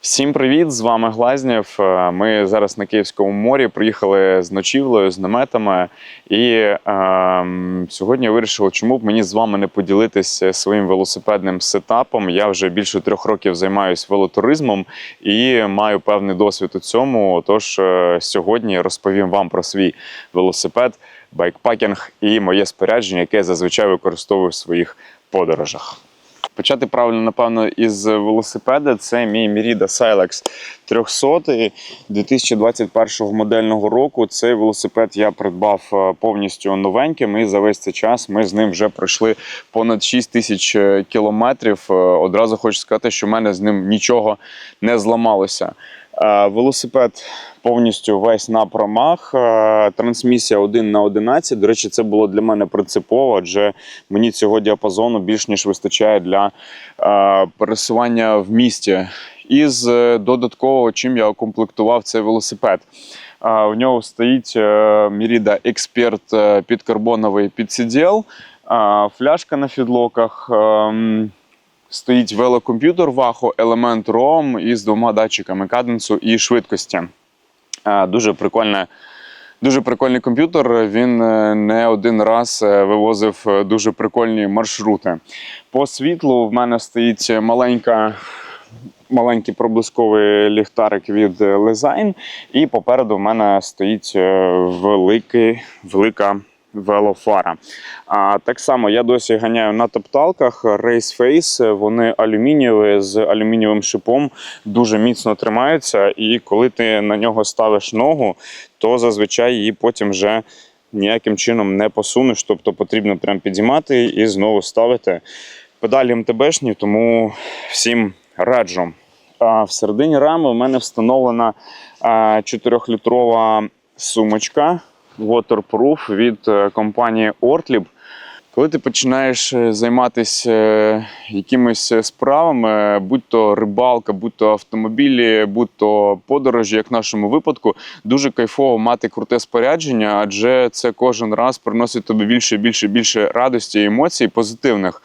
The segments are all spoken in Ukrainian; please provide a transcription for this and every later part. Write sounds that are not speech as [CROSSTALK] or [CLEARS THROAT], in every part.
Всім привіт! З вами Глазнєв. Е, Ми зараз на Київському морі приїхали з ночівлею, з наметами. І е, сьогодні я вирішив, чому б мені з вами не поділитися своїм велосипедним сетапом. Я вже більше трьох років займаюся велотуризмом і маю певний досвід у цьому. Тож е, сьогодні розповім вам про свій велосипед, байкпакінг і моє спорядження, яке я зазвичай використовую в своїх подорожах. Почати правильно, напевно, із велосипеда. Це мій Merida Silex 300 2021 модельного року. Цей велосипед я придбав е, повністю новеньким. І за весь цей час ми з ним вже пройшли понад 6 тисяч е, кілометрів. Е, Одразу хочу сказати, що в мене з ним нічого не зламалося. Е, Велосипед повністю весь на промах. Е, Трансмісія 1 на 11. До речі, це було для мене принципово, адже мені цього діапазону більш ніж вистачає для е, пересування в місті. Із е, додаткового, чим я укомплектував цей велосипед. У нього стоїть е, Merida Expert е, підкарбоновий підсиділ, е, фляжка на фідлоках. Стоїть велокомп'ютер Вахо, елемент ROM із двома датчиками каденсу і швидкості. Е, Дуже прикольне. Дуже прикольний комп'ютер. Він е, не один раз е, вивозив дуже прикольні маршрути. По світлу в мене стоїть маленька. Маленький проблисковий ліхтарик від Lesign, і попереду в мене стоїть великий, велика велофара. А так само я досі ганяю на топталках Race Face. Вони алюмінієві з алюмінієвим шипом дуже міцно тримаються. І коли ти на нього ставиш ногу, то зазвичай її потім вже ніяким чином не посунеш. Тобто потрібно прям підіймати і знову ставити. Педалі МТБшні, тому всім раджу. А всередині рами у мене встановлена 4-літрова сумочка Waterproof від е, компанії Ortlib. Коли ти починаєш е, займатися е, якимись справами, будь то рибалка, будь то автомобілі, будь то подорожі, як в нашому випадку, дуже кайфово мати круте спорядження, адже це кожен раз приносить тобі більше, більше, більше радості і емоцій позитивних,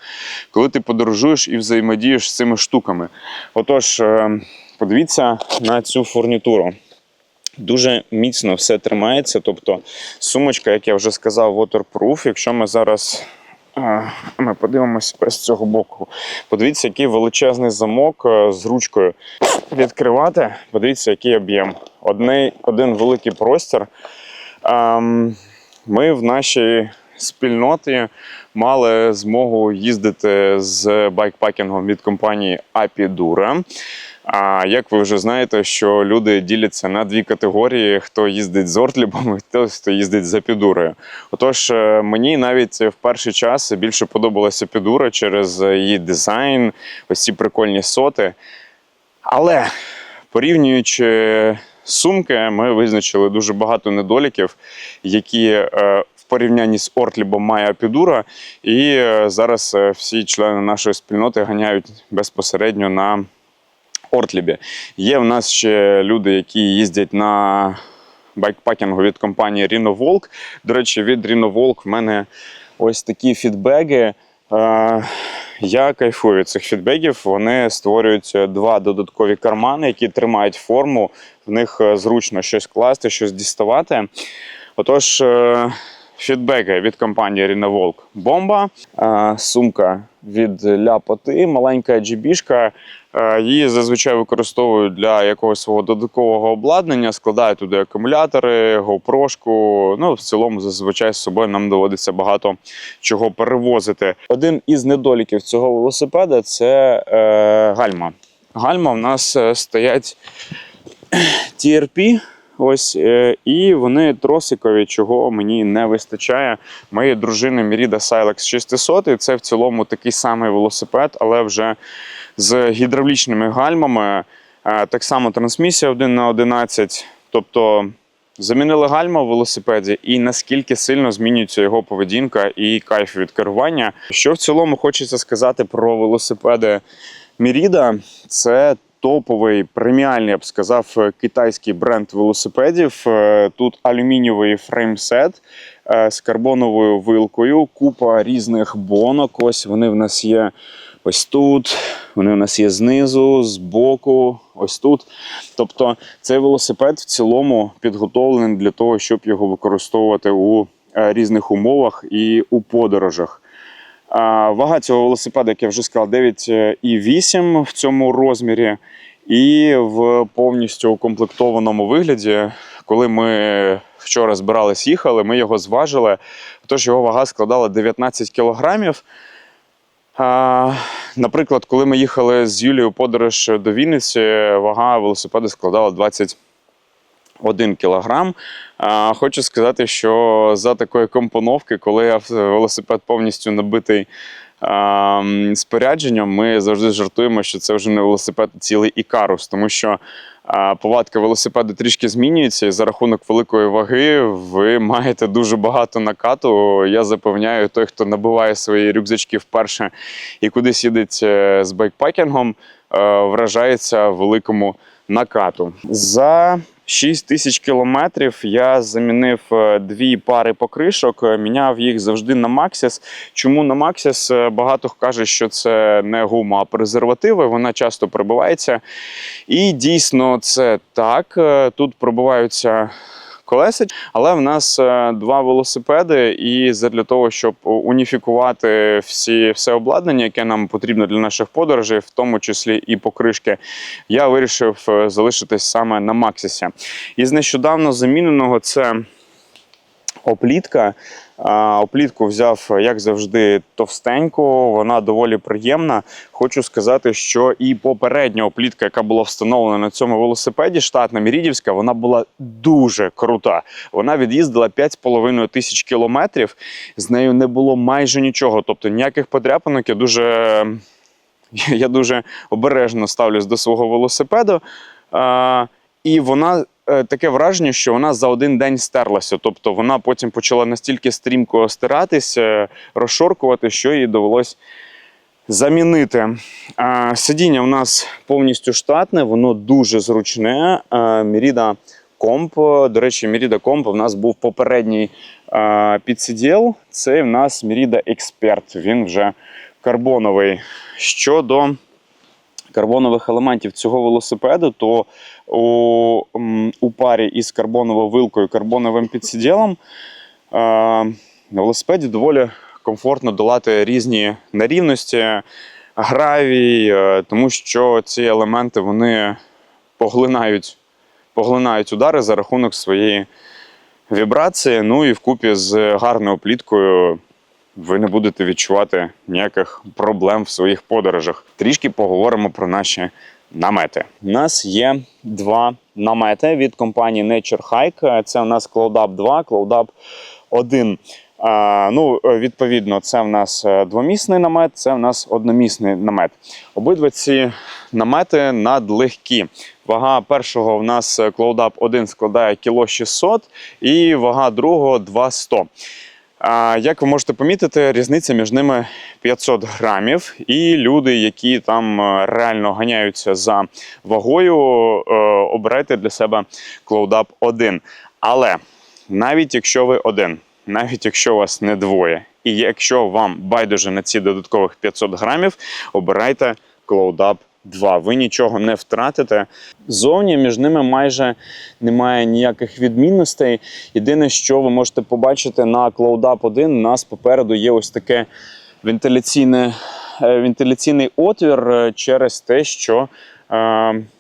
коли ти подорожуєш і взаємодієш з цими штуками. Отож, подивіться на цю фурнітуру. Дуже міцно все тримається. Тобто сумочка, як я вже сказав, waterproof. Якщо ми зараз е, ми подивимося з цього боку, подивіться, який величезний замок е, з ручкою. Відкривати, подивіться, який об'єм. Один великий простір. Ем, Ми в нашій спільноті мали змогу їздити з байкпакінгом від компанії Apidura. А як ви вже знаєте, що люди діляться на дві категорії: хто їздить з ортлібом, і хто, їздить за підурою. Отож, е, мені навіть в перший час більше подобалася підура через її дизайн, ось ці прикольні соти. Але порівнюючи сумки, ми визначили дуже багато недоліків, які е, в порівнянні з Ортлібом має Апідура. І е, зараз всі члени нашої спільноти ганяють безпосередньо на Ортлібі. Є в нас ще люди, які їздять на байкпакінгу від компанії Rhino Volk. До речі, від Rhino Volk в мене ось такі фідбеги. Е, Я кайфую від цих фідбеків. Вони створюють два додаткові кармани, які тримають форму. В них е, зручно щось класти, щось діставати. Отож, е, фідбеки від компанії Rhino Бомба, е, сумка від Ляпоти, маленька GB-шка. Е, Її зазвичай використовують для якогось свого додаткового обладнання, складають туди акумулятори, GoPro. Ну, в цілому, зазвичай з собою нам доводиться багато чого перевозити. Один із недоліків цього велосипеда це е, гальма. Гальма в нас е, стоять [CLEARS THROAT] TRP. Ось е, і вони тросикові, чого мені не вистачає. Моєї дружини Merida Silex 600. І це в цілому такий самий велосипед, але вже з гідравлічними гальмами. Е, Так само трансмісія 1 на 11. Тобто замінили гальма в велосипеді, і наскільки сильно змінюється його поведінка і кайф від керування. Що в цілому хочеться сказати про велосипеди Merida, це топовий преміальний, я б сказав, е, китайський бренд велосипедів. Е, Тут алюмінієвий фреймсет е, з карбоновою вилкою, купа різних бонок. Ось вони в нас є ось тут. Вони у нас є знизу, збоку, ось тут. Тобто цей велосипед в цілому підготовлений для того, щоб його використовувати у різних умовах і у подорожах. Вага цього велосипеда, як я вже сказав, 9,8 в цьому розмірі. І в повністю укомплектованому вигляді, коли ми вчора збирались їхали, ми його зважили. Тож його вага складала 19 кілограмів. Наприклад, коли ми їхали з Юлією подорож до Вінниці, вага велосипеда складала 21 кілограм. Хочу сказати, що за такої компоновки, коли велосипед повністю набитий спорядженням, ми завжди жартуємо, що це вже не велосипед, а цілий ікарус, тому що повадка велосипеду трішки змінюється, і за рахунок великої ваги ви маєте дуже багато накату. Я запевняю, той, хто набиває свої рюкзачки вперше і кудись їдеть е, з байкпакінгом, е, вражається великому накату. За 6 тисяч кілометрів я замінив е, дві пари покришок, е, міняв їх завжди на Maxis. Чому на Maxis? Е, Багато каже, що це не гума, а презервативи. Вона часто пробивається. І дійсно це так. Тут пробиваються колеса, але в нас е, два велосипеди, і для того, щоб уніфікувати всі, все обладнання, яке нам потрібно для наших подорожей, в тому числі і покришки, я вирішив е, залишитись саме на Максисі. Із нещодавно заміненого це оплітка. Оплітку взяв, як завжди, товстеньку, вона доволі приємна. Хочу сказати, що і попередня оплітка, яка була встановлена на цьому велосипеді, штатна Мірідівська, вона була дуже крута. Вона від'їздила 5,5 тисяч кілометрів. З нею не було майже нічого, тобто ніяких подряпинок. Я дуже, я дуже обережно ставлюсь до свого велосипеду. І вона таке враження, що вона за один день стерлася. Тобто вона потім почала настільки стрімко стиратися, розшоркувати, що їй довелось замінити. Сидіння у нас повністю штатне, воно дуже зручне. Міріда Комп. До речі, Міріда Комп у нас був попередній підсиділ. Це в нас Міріда Експерт. Він вже карбоновий. Щодо карбонових елементів цього велосипеду, то у, у парі із карбоновою вилкою, карбоновим підсиділом е, на велосипеді доволі комфортно долати різні нерівності, гравій, е, тому що ці елементи вони поглинають, поглинають удари за рахунок своєї вібрації. Ну і вкупі з гарною пліткою ви не будете відчувати ніяких проблем в своїх подорожах. Трішки поговоримо про наші намети. У нас є два намети від компанії Nature Hike. Це у нас CloudUp 2, CloudUp 1. Ну, відповідно, це в нас е, двомісний намет, це в нас одномісний намет. Обидва ці намети надлегкі. Вага першого в нас е, CloudUp 1 складає кіло 600 і вага другого 200. Як ви можете помітити, різниця між ними 500 грамів, і люди, які там е, реально ганяються за вагою, е, обирайте для себе CloudUp 1. Але навіть якщо ви один, навіть якщо вас не двоє, і якщо вам байдуже на ці додаткових 500 грамів, обирайте CloudUp 2. Ви нічого не втратите. Зовні між ними майже немає ніяких відмінностей. Єдине, що ви можете побачити на CloudUp 1, у нас попереду є ось таке вентиляційне, е, вентиляційний отвір е, через те, що е,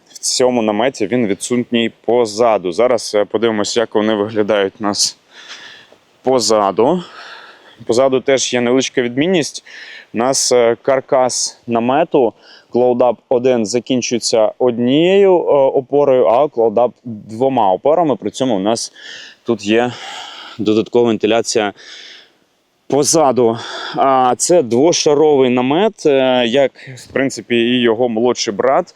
в цьому наметі він відсутній позаду. Зараз е, подивимося, як вони виглядають у нас позаду. Позаду теж є невеличка відмінність. У нас е, каркас намету CloudUp 1 закінчується однією е, опорою, а CloudUp двома опорами. При цьому у нас тут є додаткова вентиляція позаду. А це двошаровий намет, е, як в принципі і його молодший брат.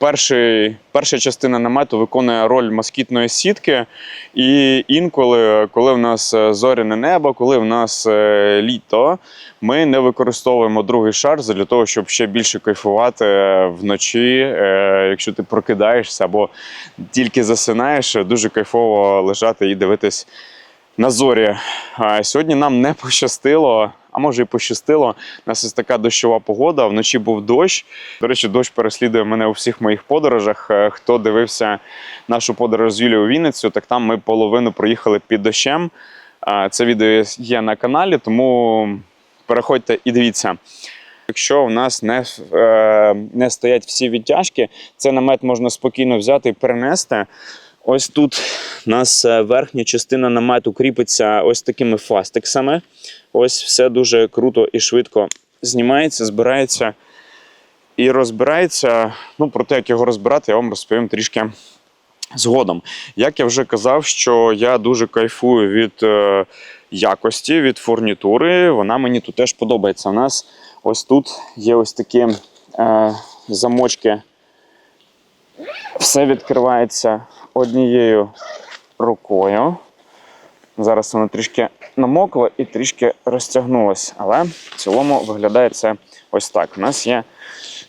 Перший, перша частина намету виконує роль москітної сітки. І інколи, коли в нас е, зоряне небо, коли в нас е, літо, ми не використовуємо другий шар для того, щоб ще більше кайфувати вночі, е, якщо ти прокидаєшся або тільки засинаєш, дуже кайфово лежати і дивитись на зорі. А Сьогодні нам не пощастило. А може і пощастило. У нас ось така дощова погода. Вночі був дощ. До речі, дощ переслідує мене у всіх моїх подорожах. Е, Хто дивився нашу подорож з Юлією Вінницю, так там ми половину проїхали під дощем. Це відео є на каналі, тому переходьте і дивіться. Якщо в нас не, е, не стоять всі відтяжки, цей намет можна спокійно взяти і перенести. Ось тут у нас е, верхня частина намету кріпиться ось такими фастексами. Ось все дуже круто і швидко знімається, збирається і розбирається. Ну, про те, як його розбирати, я вам розповім трішки згодом. Як я вже казав, що я дуже кайфую від е, якості, від фурнітури. Вона мені тут теж подобається. У нас ось тут є ось такі е, замочки. Все відкривається однією рукою. Зараз воно трішки намокло і трішки розтягнулося. Але в цілому виглядає це ось так. У нас є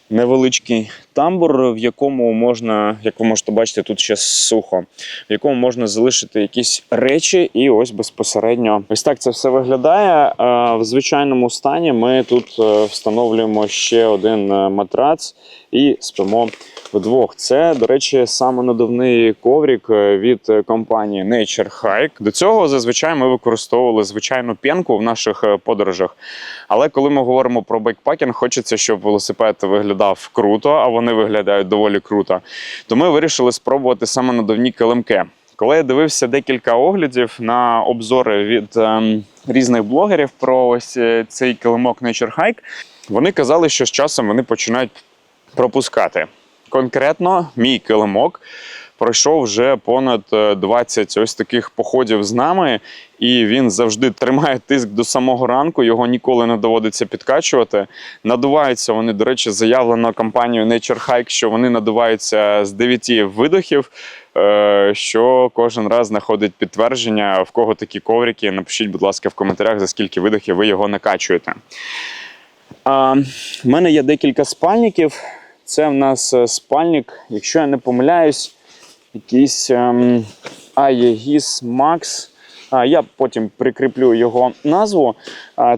невеличкий тамбур, в якому можна, як ви можете бачити, тут ще сухо, в якому можна залишити якісь речі, і ось безпосередньо ось так це все виглядає. В звичайному стані ми тут е, встановлюємо ще один е, матрац і спимо вдвох. Це, до речі, самонадувний коврик е, від е, компанії Nature Hike. До цього зазвичай ми використовували звичайну п'янку в наших е, подорожах. Але коли ми говоримо про бейкпакінг, хочеться, щоб велосипед виглядав круто, а вони виглядають доволі круто. То ми вирішили спробувати самонадувні килимки. Коли я дивився декілька оглядів на обзори від ем, різних блогерів про ось цей килимок Nature Hike, вони казали, що з часом вони починають пропускати. Конкретно мій килимок пройшов вже понад е, 20 ось таких походів з нами, і він завжди тримає тиск до самого ранку. Його ніколи не доводиться підкачувати. Надуваються вони, до речі, заявлено компанією Nature Hike, що вони надуваються з 9 видохів. е, Що кожен раз знаходить підтвердження, в кого такі коврики. Напишіть, будь ласка, в коментарях, за скільки видохів ви його накачуєте. В мене є декілька спальників. Це в нас е, спальник, якщо я не помиляюсь, якийсь ем, Aegis Max. А, я потім прикріплю його назву.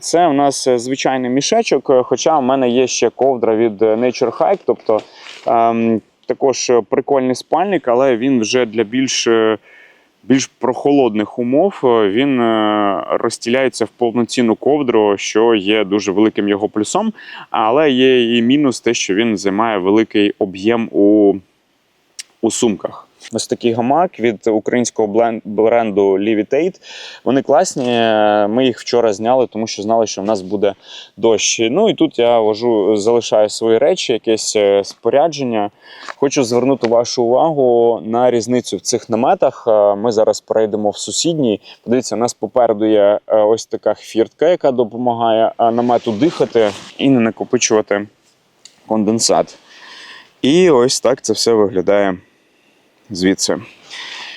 Це в нас е, звичайний мішечок, е, хоча в мене є ще ковдра від Nature Hike, тобто ем, також прикольний спальник, але він вже для більш. Е, більш прохолодних умов е, він розтіляється розстіляється в повноцінну ковдру, що є дуже великим його плюсом. Але є і мінус те, що він займає великий об'єм у, у сумках. Ось такий гамак від українського бренду Levitate. Вони класні. е, Ми їх вчора зняли, тому що знали, що в нас буде дощ. Ну і тут я вожу, залишаю свої речі, якесь е, спорядження. Хочу звернути вашу увагу на різницю в цих наметах. Е, Ми зараз перейдемо в сусідній. Подивіться, у нас попереду є ось така хвіртка, яка допомагає намету дихати і не накопичувати конденсат. І ось так це все виглядає звідси.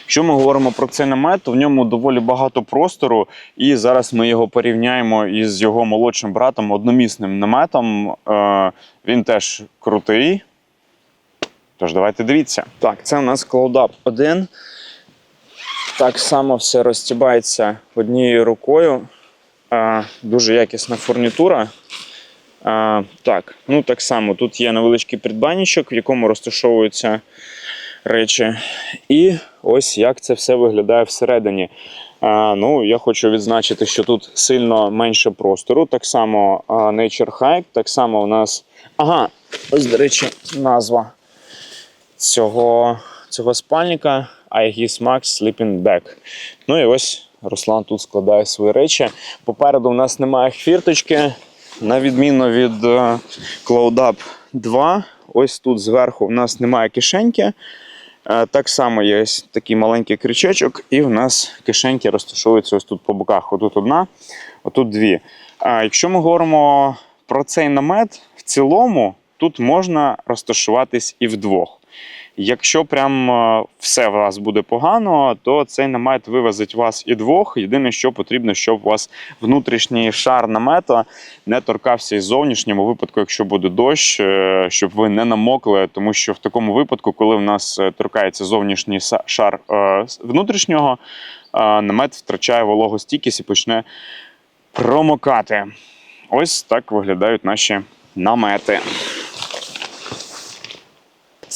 Якщо ми говоримо про цей намет, то в ньому доволі багато простору, і зараз ми його порівняємо із його молодшим братом, одномісним наметом. Е, Він теж крутий. Тож давайте дивіться. Так, це у нас CloudUp 1. Так само все розтібається однією рукою. Е, Дуже якісна фурнітура. А, так, ну так само тут є невеличкий придбанічок, в якому розташовуються речі. І ось як це все виглядає всередині. А, ну, я хочу відзначити, що тут сильно менше простору. Так само а, Nature Hike, так само у нас. Ага, ось, до речі, назва цього, цього спальника Aegis Max Sleeping Bag. Ну і ось Руслан тут складає свої речі. Попереду у нас немає хвірточки. На відміну від е, CloudUp 2, ось тут зверху в нас немає кишеньки. Е, Так само є ось такий маленький крючечок, і в нас кишеньки розташовуються ось тут по боках. Отут одна, отут дві. А якщо ми говоримо про цей намет, в цілому тут можна розташуватись і вдвох. Якщо прям е, все у вас буде погано, то цей намет вивезить вас і двох. Єдине, що потрібно, щоб у вас внутрішній шар намета не торкався із зовнішнім у випадку, якщо буде дощ, е, щоб ви не намокли, тому що в такому випадку, коли в нас е, торкається зовнішній шар внутрішнього, намет втрачає вологостійкість і почне промокати. ось так виглядають наші намети.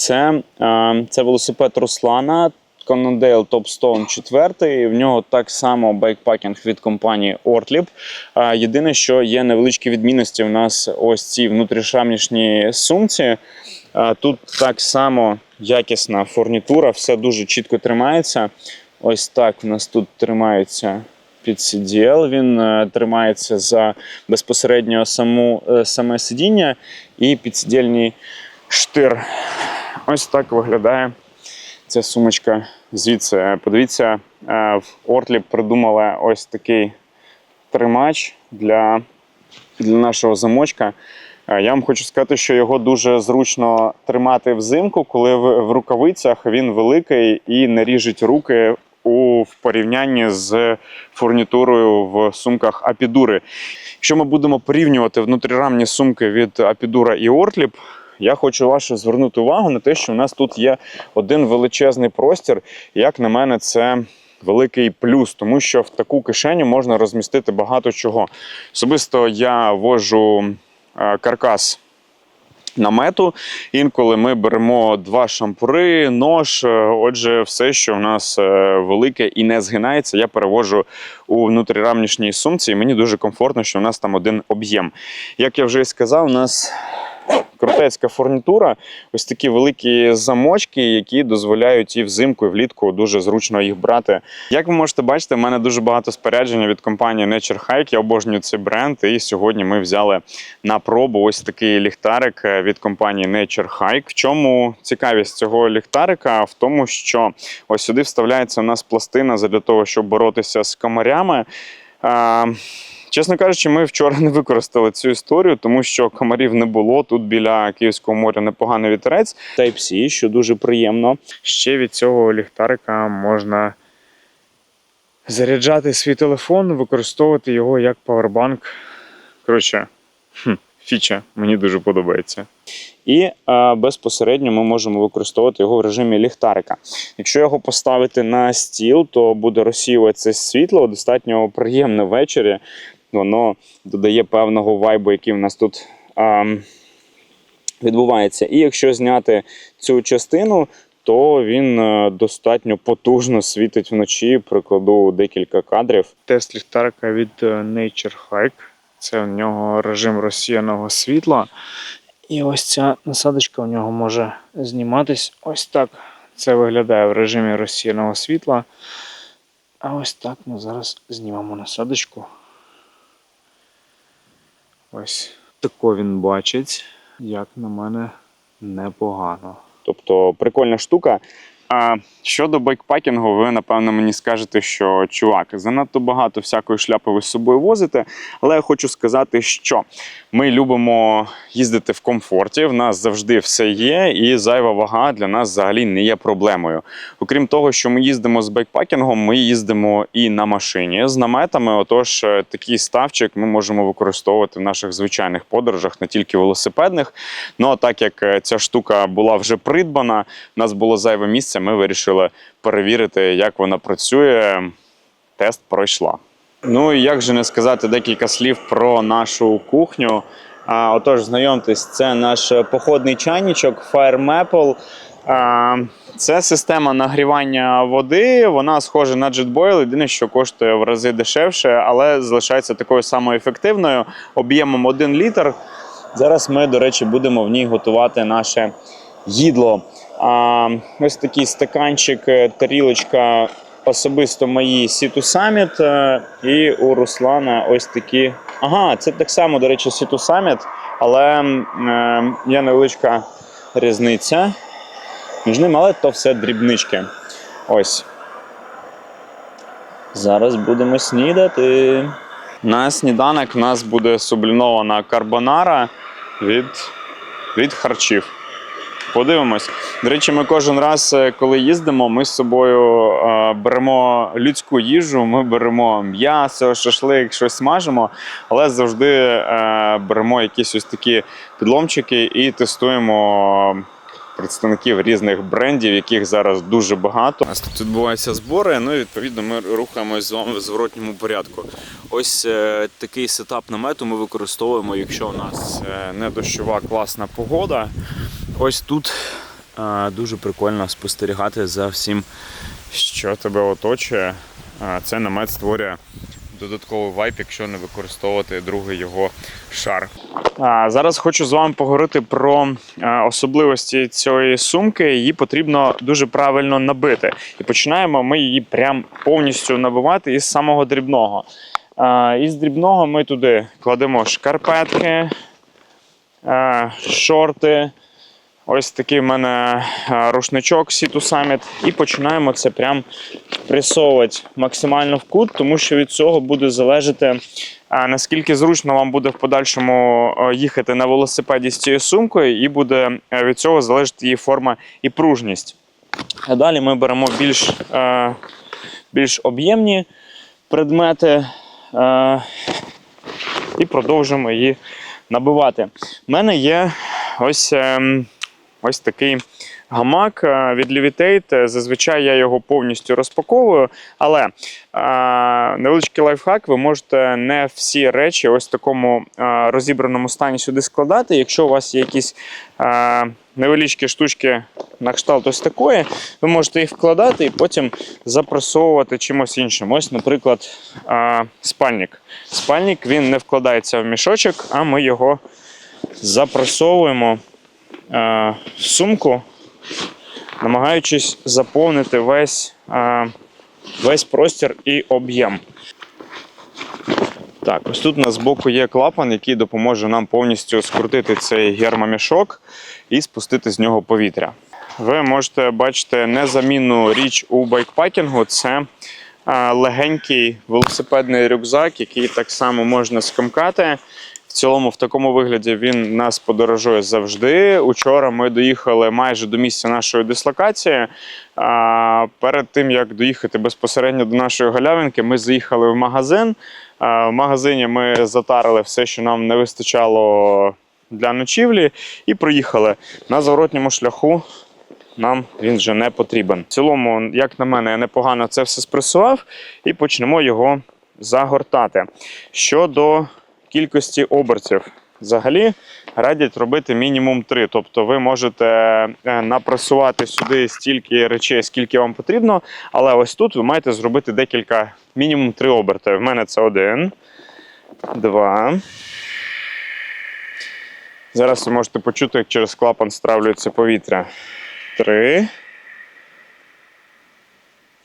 Це, е, це велосипед Руслана. Cannondale Topstone 4. В нього так само байкпакінг від компанії. Е, Єдине, що є невеличкі відмінності. У нас ось ці внутрішамнішні сумці. Тут так само якісна фурнітура, все дуже чітко тримається. Ось так у нас тут тримається під CDL, він е, тримається за безпосередньо саму, е, саме сидіння і підсидільний штир. Ось так виглядає ця сумочка звідси. Подивіться, е, в Ортлі придумали ось такий тримач для, для нашого замочка. Е, Я вам хочу сказати, що його дуже зручно тримати взимку, коли в, рукавицях він великий і не ріжить руки у в порівнянні з фурнітурою в сумках Апідури. Якщо ми будемо порівнювати внутрірамні сумки від Апідура і Ортліп, я хочу вашу звернути увагу на те, що у нас тут є один величезний простір. Як на мене, це великий плюс, тому що в таку кишеню можна розмістити багато чого. Особисто я вожу е, каркас намету. Інколи ми беремо два шампури, нож. е, Отже, все, що в нас е, велике і не згинається, я перевожу у внутрірамнішній сумці, і мені дуже комфортно, що в нас там один об'єм. Як я вже і сказав, у нас крутецька фурнітура, ось такі великі замочки, які дозволяють і взимку, і влітку дуже зручно їх брати. Як ви можете бачити, в мене дуже багато спорядження від компанії Nature Hike. Я обожнюю цей бренд. І сьогодні ми взяли на пробу ось такий ліхтарик е, від компанії Nature Hike. В чому цікавість цього ліхтарика? В тому, що ось сюди вставляється у нас пластина для того, щоб боротися з комарями. Чесно кажучи, ми вчора не використали цю історію, тому що комарів не було. Тут біля Київського моря непоганий вітерець. Type-C, що дуже приємно. Ще від цього ліхтарика можна заряджати свій телефон, використовувати його як павербанк. Коротше, хм, фіча, мені дуже подобається. І е, безпосередньо ми можемо використовувати його в режимі ліхтарика. Якщо його поставити на стіл, то буде розсіюватися світло достатньо приємне ввечері. Воно додає певного вайбу, який в нас тут ем, відбувається. І якщо зняти цю частину, то він е, достатньо потужно світить вночі. Прикладу декілька кадрів. Тест ліхтарика від е, Nature Hike. Це в нього режим розсіяного світла. І ось ця насадочка у нього може зніматись ось так. Це виглядає в режимі розсіяного світла. А ось так ми зараз знімемо насадочку. Ось тако він бачить, як на мене, непогано. Тобто прикольна штука. А щодо байкпакінгу, ви напевно мені скажете, що чувак, занадто багато всякої шляпи ви з собою возите. Але я хочу сказати, що ми любимо їздити в комфорті. В нас завжди все є, і зайва вага для нас взагалі не є проблемою. Окрім того, що ми їздимо з байкпакінгом, ми їздимо і на машині з наметами. Отож, е, такий ставчик ми можемо використовувати в наших звичайних подорожах, не тільки велосипедних. Ну а так як е, ця штука була вже придбана, у нас було зайве місце, ми вирішили перевірити, як вона працює. Тест пройшла. Ну і як же не сказати декілька слів про нашу кухню. А, отож, знайомтесь, це наш походний чайничок Fire Maple. А, це система нагрівання води. Вона схожа на JetBoil, єдине, що коштує в рази дешевше, але залишається такою самою ефективною об'ємом 1 літр. Зараз ми, до речі, будемо в ній готувати наше їдло. Ось такий стаканчик, е, тарілочка особисто мої Сіту Саміт, е, і у Руслана ось такі. Ага, це так само, до речі, Сіту Саміт, але е, є невеличка різниця між ними, але то все дрібнички. Ось. Зараз будемо снідати. На сніданок в нас буде сублінована карбонара від, від харчів. Подивимось. До речі, ми кожен раз, е, коли їздимо, ми з собою е, беремо людську їжу, ми беремо м'ясо, шашлик, щось смажимо, але завжди е, беремо якісь ось такі підломчики і тестуємо представників різних брендів, яких зараз дуже багато. У нас тут відбуваються збори. Ну і відповідно ми рухаємось з вами в зворотньому порядку. Ось е, такий сетап намету ми використовуємо, якщо у нас е, не дощова класна погода. Ось тут дуже прикольно спостерігати за всім, що тебе оточує. Це намет створює додатковий вайп, якщо не використовувати другий його шар. А, зараз хочу з вами поговорити про особливості цієї сумки. Її потрібно дуже правильно набити. І починаємо ми її прям повністю набивати із самого дрібного. А, із дрібного ми туди кладемо шкарпетки, шорти. Ось такий в мене рушничок Sea Summit. І починаємо це прям пресовувати максимально в кут, тому що від цього буде залежати, наскільки зручно вам буде в подальшому їхати на велосипеді з цією сумкою, і буде від цього залежати її форма і пружність. Далі ми беремо більш, більш об'ємні предмети і продовжуємо її набивати. У мене є ось. Ось такий гамак е, від Levitate. Зазвичай я його повністю розпаковую, але е, невеличкий лайфхак, ви можете не всі речі ось в такому е, розібраному стані сюди складати. Якщо у вас є якісь е, невеличкі штучки на кшталт ось такої, ви можете їх вкладати і потім запресовувати чимось іншим. Ось, наприклад, е, спальник. Спальник він не вкладається в мішочок, а ми його запресовуємо в сумку, намагаючись заповнити весь, е, весь простір і об'єм. Так, ось тут у нас збоку є клапан, який допоможе нам повністю скрутити цей гермомішок і спустити з нього повітря. Ви можете бачити незамінну річ у байкпакінгу. Це е, легенький велосипедний рюкзак, який так само можна скомкати. В цілому, в такому вигляді він нас подорожує завжди. Учора ми доїхали майже до місця нашої дислокації. А, перед тим як доїхати безпосередньо до нашої галявинки, ми заїхали в магазин. В магазині ми затарили все, що нам не вистачало для ночівлі, і проїхали на зворотньому шляху. Нам він вже не потрібен. В цілому, як на мене, я непогано це все спресував і почнемо його загортати. Щодо кількості обертів. Взагалі радять робити мінімум 3. Тобто ви можете е, напресувати сюди стільки речей, скільки вам потрібно, але ось тут ви маєте зробити декілька, мінімум 3 оберти. В мене це один, два. Зараз ви можете почути, як через клапан стравлюється повітря. Три.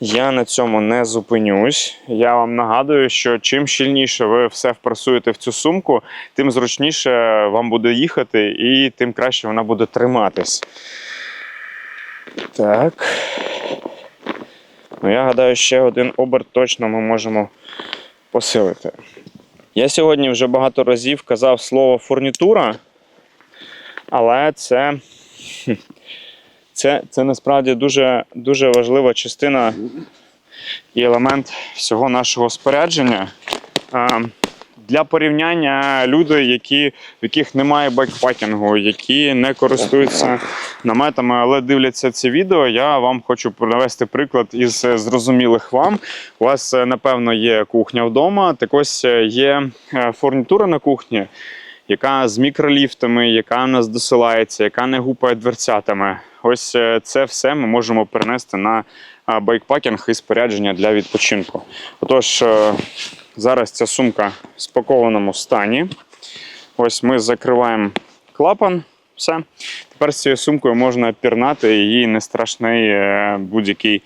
Я на цьому не зупинюсь. Я вам нагадую, що чим щільніше ви все впресуєте в цю сумку, тим зручніше вам буде їхати і тим краще вона буде триматись. Так. Ну, я гадаю, ще один оберт точно ми можемо посилити. Я сьогодні вже багато разів казав слово фурнітура, але це. Це, це насправді дуже, дуже важлива частина і елемент всього нашого спорядження. Для порівняння люди, які, в яких немає байкпакінгу, які не користуються наметами, але дивляться це відео, я вам хочу навести приклад із зрозумілих вам. У вас, е, напевно, є кухня вдома. Так ось е, є е, фурнітура на кухні, яка з мікроліфтами, яка в нас досилається, яка не гупає дверцятами. Ось е, це все ми можемо перенести на байкпакінг і спорядження для відпочинку. Отож, е, зараз ця сумка в спакованому стані. Ось ми закриваємо клапан. Все. Тепер з цією сумкою можна пірнати, і не страшний е, будь-який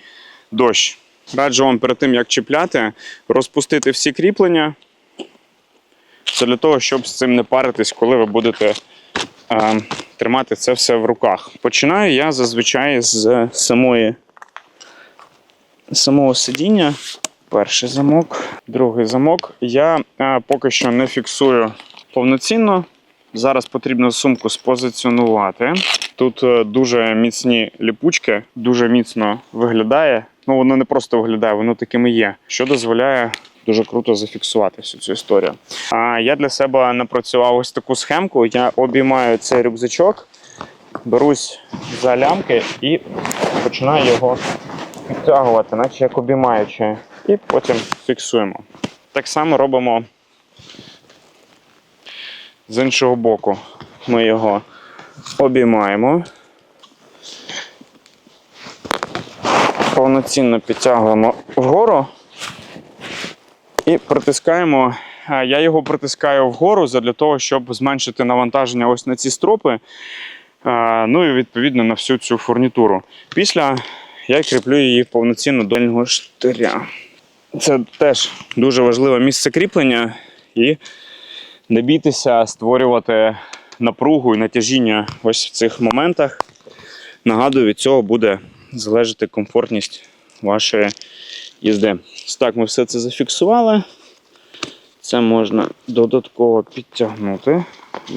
дощ. Раджу вам перед тим, як чіпляти, розпустити всі кріплення. Це для того, щоб з цим не паритись, коли ви будете тримати це все в руках. Починаю я зазвичай з самої самого сидіння. Перший замок, другий замок. Я е, поки що не фіксую повноцінно. Зараз потрібно сумку спозиціонувати. Тут е, дуже міцні ліпучки, дуже міцно виглядає. Ну, воно не просто виглядає, воно таким і є, що дозволяє дуже круто зафіксувати всю цю історію. А я для себе напрацював ось таку схемку. Я обіймаю цей рюкзачок берусь за лямки і починаю його підтягувати, наче як обіймаючи, і потім фіксуємо. Так само робимо з іншого боку. Ми його обіймаємо. Повноцінно підтягуємо вгору і притискаємо. Я його притискаю вгору для того, щоб зменшити навантаження ось на ці стропи. Ну і відповідно на всю цю фурнітуру. Після я кріплю її повноцінно до дальнього штиря. Це теж дуже важливе місце кріплення і не бійтеся створювати напругу і натяжіння ось в цих моментах. Нагадую, від цього буде залежати комфортність вашої їзди. Так ми все це зафіксували. Це можна додатково підтягнути.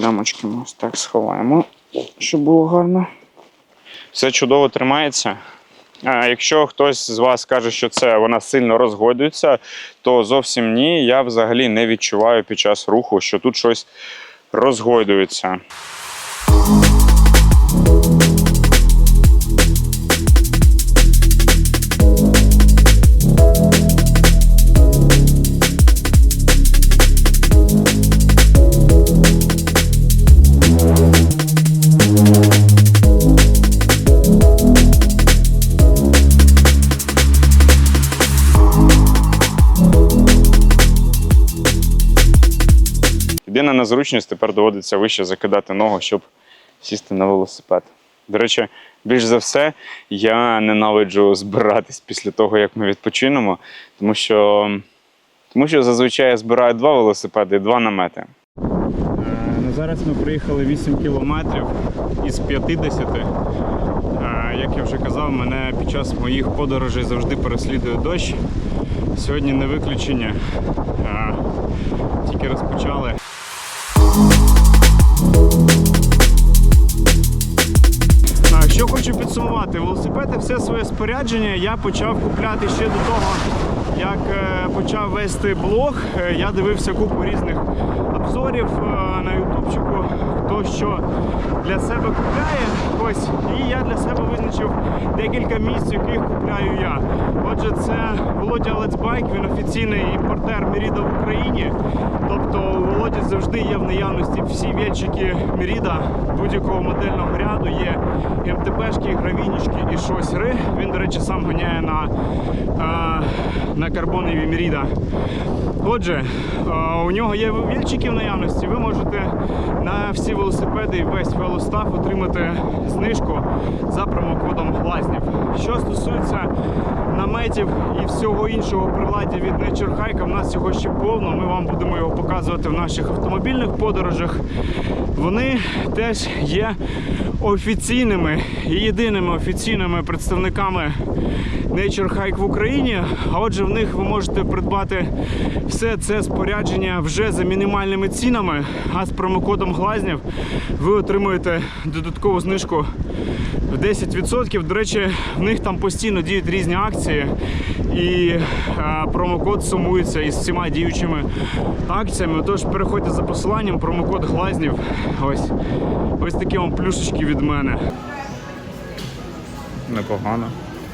Лямочки ми ось так сховаємо, щоб було гарно. Все чудово тримається. А якщо хтось з вас каже, що це вона сильно розгойдується, то зовсім ні. Я взагалі не відчуваю під час руху, що тут щось розгойдується. Єдина незручність тепер доводиться вище закидати ногу, щоб сісти на велосипед. До речі, більш за все, я ненавиджу збиратись після того, як ми відпочинемо, тому що, тому що зазвичай я збираю два велосипеди і два намети. Ну, зараз ми проїхали 8 кілометрів із 50. Е, Як я вже казав, мене під час моїх подорожей завжди переслідує дощ. Сьогодні не виключення. Е, Тільки розпочали. Хочу підсумувати, велосипеди, все своє спорядження я почав купляти ще до того, як е, почав вести блог. Е, Я дивився купу різних обзорів е, на ютубчику, хто що для себе купляє. Ось, і я для себе визначив декілька місць, яких купляю я. Отже, це Володя Bike, він офіційний імпортер Merida в Україні. Тобто Володі завжди є в наявності всі вільчики Міріда, будь-якого модельного ряду. Є МТПшки, гравінічки і шосери. Він, до речі, сам ганяє на, на карбонові Merida. Отже, у нього є вільчики в наявності. Ви можете на всі велосипеди і весь велостав отримати знижку за промокодом Глазнів. Що стосується наметів і всього іншого приладдя від Nature Hike, в нас його ще повно. Ми вам будемо його показувати в наших автомобільних подорожах. Вони теж є офіційними і єдиними офіційними представниками Nature Hike в Україні. А отже, в них ви можете придбати все це спорядження вже за мінімальними цінами. А з промокодом Глазнів ви отримуєте додаткову знижку в 10%. До речі, в них там постійно діють різні акції, і промокод сумується із всіма діючими акціями. Тож переходьте за посиланням, промокод Глазнів. Ось ось такі вам плюшечки від мене. Непогано.